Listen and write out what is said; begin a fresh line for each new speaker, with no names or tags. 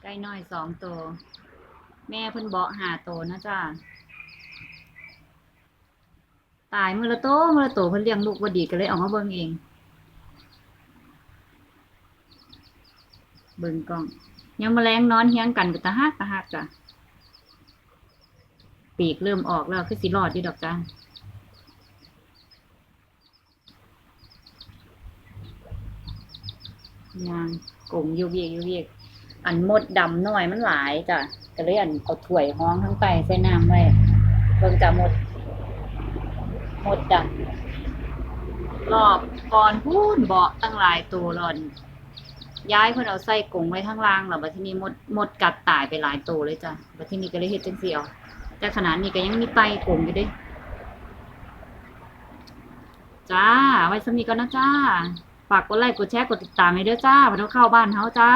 ไก่น้อยสองตัว แม่เพิ่นเบาะหาตัวนะจ้าตายมือละโตมือละโตเพิ่นเลี้ยงลูกบ่ดีก็เลยออกมาเบิ่งเอง เบิ่งกล้องยังแมลงนอนเฮียงกันก็ตะฮักตะฮักจ้ะปีกเริ่มออกแล้วคือสิรอดอยู่ดอกจ้ายางกลมอยู่เวียกอยู่เวียก อันมดดำน้อยมันหลายจ้ะก็เลยอันเอาถ้วยห้องทั้งไปใส่น้ำไว้เบิ่งจะมดมดดำรอบก่อนพูนเบาะตั้งหลายตัวรอน ย้ายเพิ่นเอาใส่กรงไว้ข้างล่างแล้วบัดทีนี้มดมดกัดตายไปหลายตัวเลยจ้ะบัดทีนี้ก็เลยเฮ็ดจังซี่เอาแต่ขนาดนี้ก็ยังมีไตกรงอยู่ด้จ้า ไว้สำนีก่อนนะจ้า ฝากกดไลค์ กดแชร์ กดติดตามให้ด้อจ้ามาเท่าเข้าบ้านเฮาจ้า